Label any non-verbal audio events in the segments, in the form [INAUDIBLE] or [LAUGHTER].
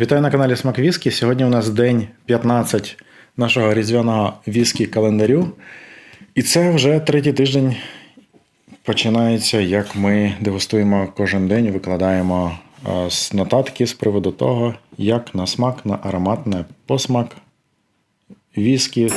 Вітаю на каналі Смак Віскі. Сьогодні у нас день 15 нашого різдвяного віскі календарю. І це вже третій тиждень починається, як ми дегустуємо кожен день, викладаємо е, нотатки з приводу того, як на смак, на аромат, на посмак віскі.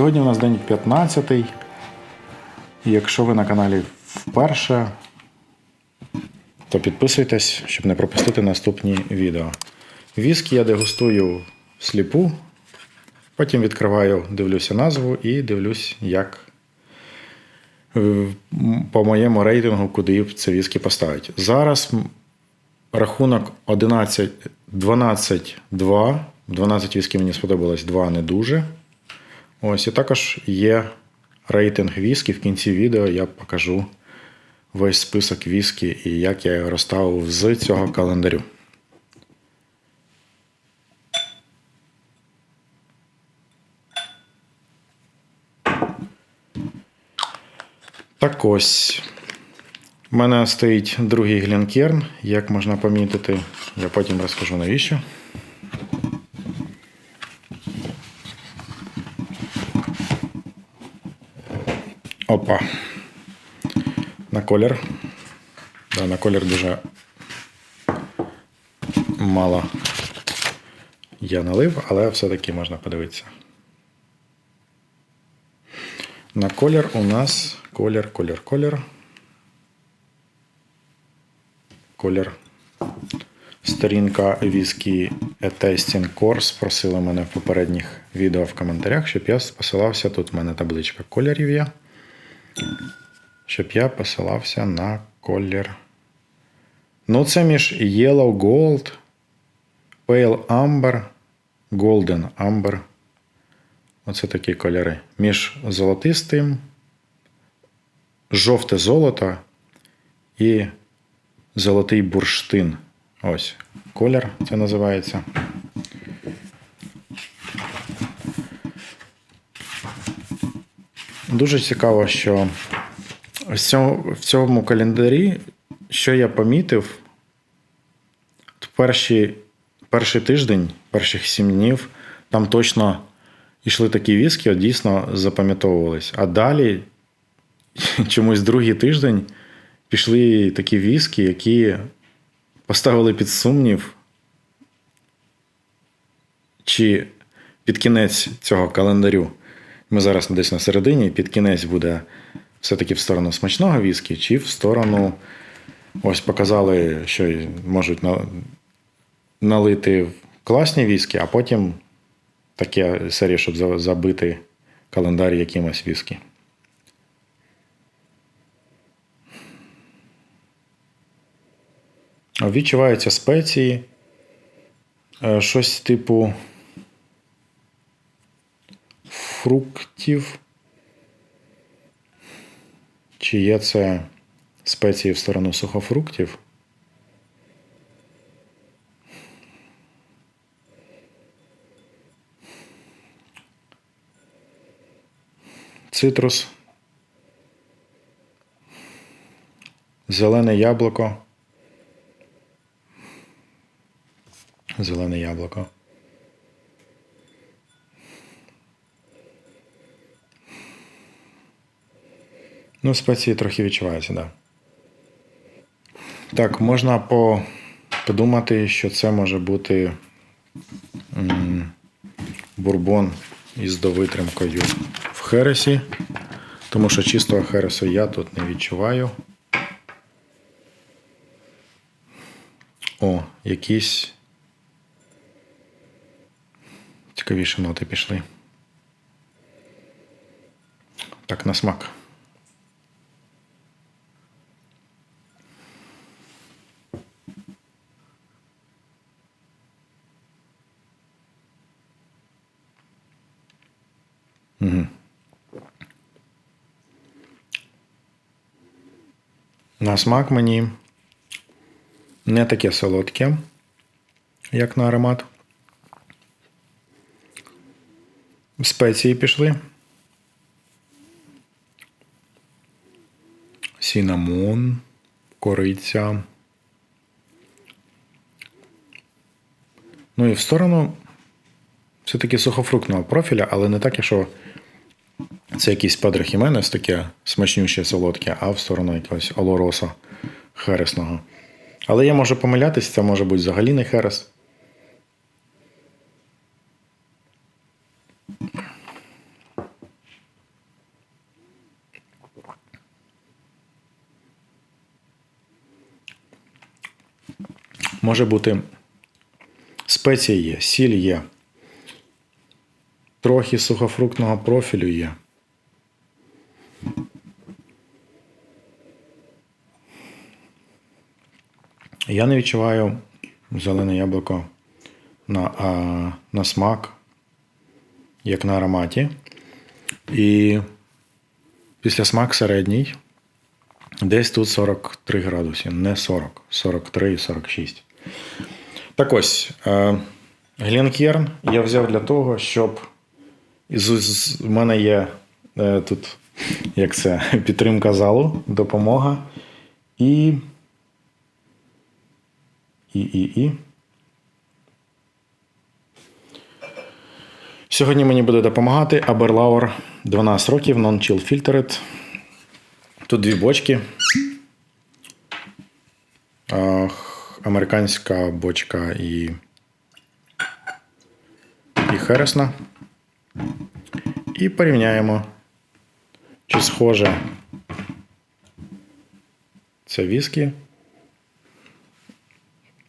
Сьогодні у нас день 15. І якщо ви на каналі вперше, то підписуйтесь, щоб не пропустити наступні відео. Віскі я дегустую сліпу, потім відкриваю, дивлюся назву і дивлюсь, як е, по моєму рейтингу, куди це віскі поставить. Зараз рахунок 11, 12, 2. 12 віскі мені сподобалось, 2 не дуже. Ось і також є рейтинг віскі. В кінці відео я покажу весь список віскі і як я його розставив з цього календарю. Так ось. У мене стоїть другий глінкерн. Як можна помітити, я потім розкажу навіщо. Опа. На колір. Да, на колір дуже мало я налив, але все-таки можна подивитися. На колір у нас колір, колір, колір. Колір. Сторінка A Tasting Course просила мене в попередніх відео в коментарях, щоб я посилався. Тут в мене табличка кольорів є щоб я посилався на колір. Ну, це між Yellow Gold, Pale Amber, Golden Amber. Оце такі кольори. Між золотистим, жовте золото і золотий бурштин. Ось колір це називається. Дуже цікаво, що в цьому, календарі, що я помітив, перші, перший тиждень, перших сім днів, там точно йшли такі віскі, от дійсно запам'ятовувались. А далі, [LAUGHS] чомусь другий тиждень, пішли такі віскі, які поставили під сумнів, чи під кінець цього календарю. Ми зараз десь на середині, під кінець буде все-таки в сторону смачного віскі, чи в сторону. Ось показали, що можуть на- налити класні віскі, а потім таке серія, щоб забити календар якимось віскі. Відчуваються спеції, е, щось типу фруктів. Чи є це спеції в сторону сухофруктів? Цитрус. Зелене яблуко. Зелене яблуко. Ну, спеції трохи відчуваються, так. Да. Так, можна по... подумати, що це може бути м, бурбон із довитримкою в хересі, тому що чистого хересу я тут не відчуваю. О, якісь цікавіші ноти пішли. Так, на смак. На смак мені не таке солодке, як на аромат. Спеції пішли. Сінамон, кориця. Ну і в сторону все-таки сухофруктного профіля, але не так, що це якийсь Педро Хіменес, таке смачнюще солодке, а в сторону якогось олороса хересного. Але я можу помилятись, це може бути взагалі не херес. Може бути спеції є, сіль є. Трохи сухофруктного профілю є. Я не відчуваю зелене яблуко на, а, на смак, як на ароматі. І після смак середній. Десь тут 43 градуси, не 40, 43, 46. Так ось, е, Глінкерн я взяв для того, щоб з, з, мене є е, тут як це, [LAUGHS] підтримка залу, допомога. І. І, і, і. Сьогодні мені буде допомагати Aberlour 12 років Non-Chill Filtered. Тут дві бочки. Ах, Американська бочка і. І хересна. І порівняємо, чи схоже це віскі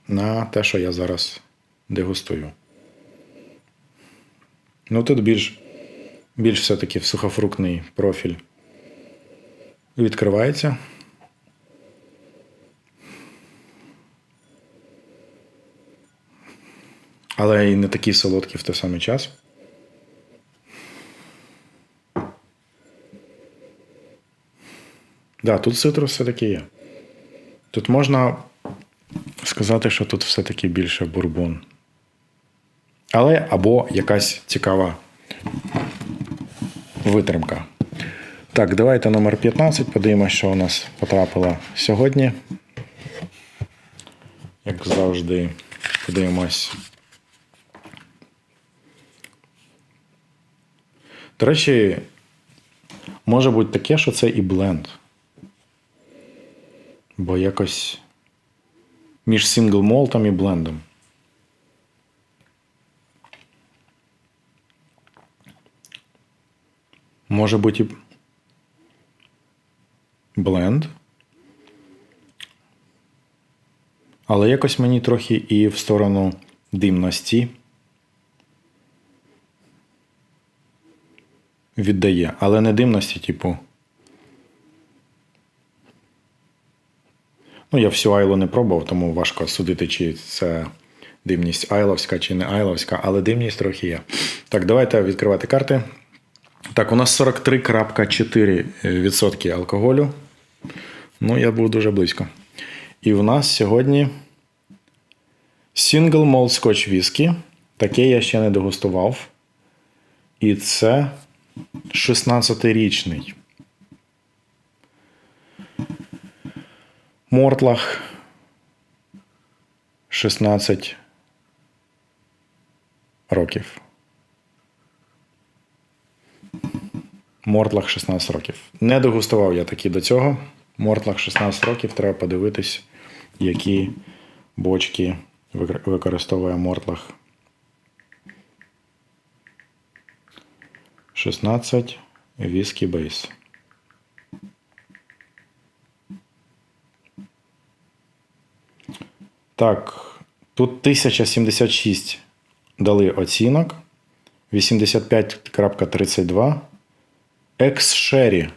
на те, що я зараз дегустую. Ну, тут більш, більш все-таки сухофруктний профіль відкривається. Але і не такий солодкий в той самий час. Да, тут цитрус все-таки є. Тут можна сказати, що тут все-таки більше бурбон. Але або якась цікава витримка. Так, давайте номер 15. Подивимося, що у нас потрапило сьогодні. Як завжди, подивимось. До речі, може бути таке, що це і бленд. Бо якось між сингл молтом і блендом. Може бути і бленд. Але якось мені трохи і в сторону димності віддає. Але не димності, типу. Ну, я всю Айлу не пробував, тому важко судити, чи це димність айловська, чи не айловська, але димність трохи є. Так, давайте відкривати карти. Так, у нас 43,4% алкоголю. Ну, я був дуже близько. І в нас сьогодні Single Malt Scotch Whisky. Таке я ще не дегустував. І це 16-річний. Мортлах 16 років. Мортлах 16 років. Не дегустував я такі до цього. Мортлах 16 років. Треба подивитись, які бочки використовує Мортлах. 16 Whisky Base. Так, тут 1076 дали оцінок. 85.32. Екс-шері.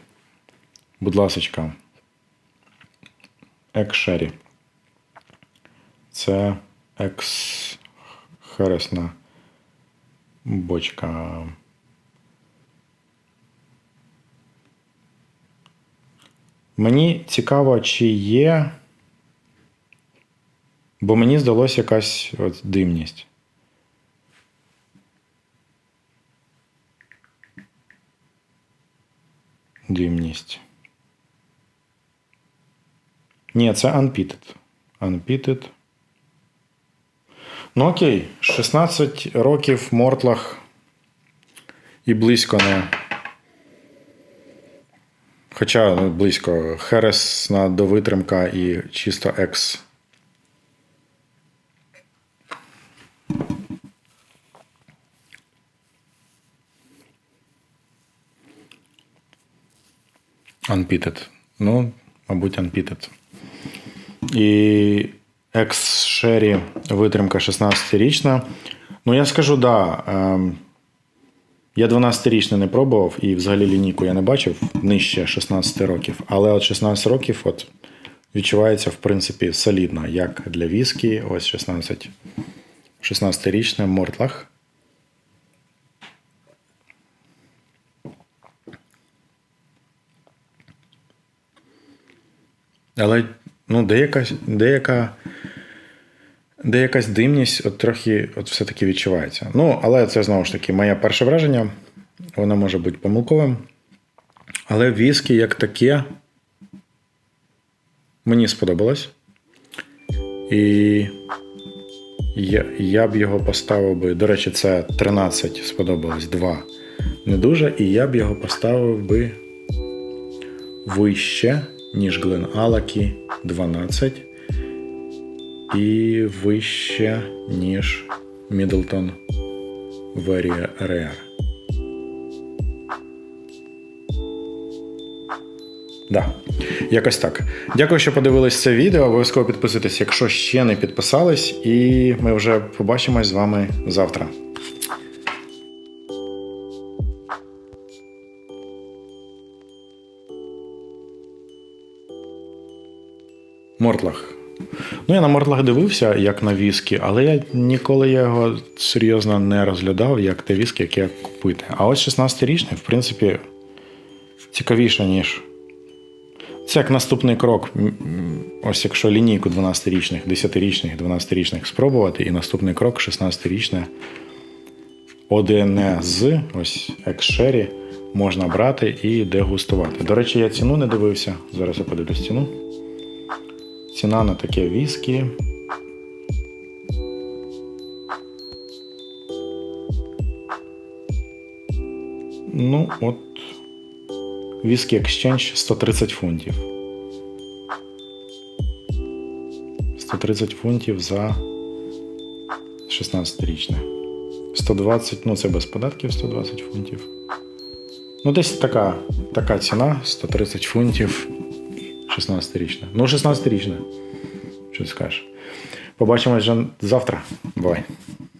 Будь ласка. Екс-шері. Це екс хересна бочка. Мені цікаво, чи є. Бо мені здалося якась от димність. Димність. Ні, це unpitted. Unpitted. Ну окей, 16 років в Мортлах і близько не. Хоча близько. Хересна довитримка і чисто екс. Unpitted. Ну, мабуть, unpitted. І екс-шері витримка 16-річна. Ну, я скажу, да. Ем, я 12-річний не пробував і взагалі лінійку я не бачив нижче 16 років. Але от 16 років от відчувається, в принципі, солідно, як для віскі. Ось 16, 16-річне Мортлах. Але ну, деяка, деяка, деякась димність от трохи от все-таки відчувається. Ну, але це знову ж таки моє перше враження. Воно може бути помилковим. Але віскі як таке мені сподобалось. І я, я б його поставив би. До речі, це 13 сподобалось 2 не дуже. І я б його поставив би вище, ніж Глен Алакі 12. І вище, ніж Мідлтон Very Rare. Да, якось так. Дякую, що подивились це відео. Обов'язково підписуйтесь, якщо ще не підписались, і ми вже побачимось з вами завтра. Мортлах. Ну, я на Мортлах дивився, як на віскі, але я ніколи його серйозно не розглядав, як те віскі, яке купити. А ось 16-річний, в принципі, цікавіше, ніж. Це як наступний крок. Ось якщо лінійку 12-річних, 10-річних, 12-річних спробувати, і наступний крок 16-річне одне з ось екс-шері можна брати і дегустувати. До речі, я ціну не дивився. Зараз я подивлюсь ціну. Ціна на таке віскі. Ну, от. Віскі Exchange 130 фунтів. 130 фунтів за 16-річне. 120, ну це без податків 120 фунтів. Ну, десь така, така ціна 130 фунтів 16-річне. Ну, 16-річна. Що скажеш? Побачимось вже завтра. Бувай.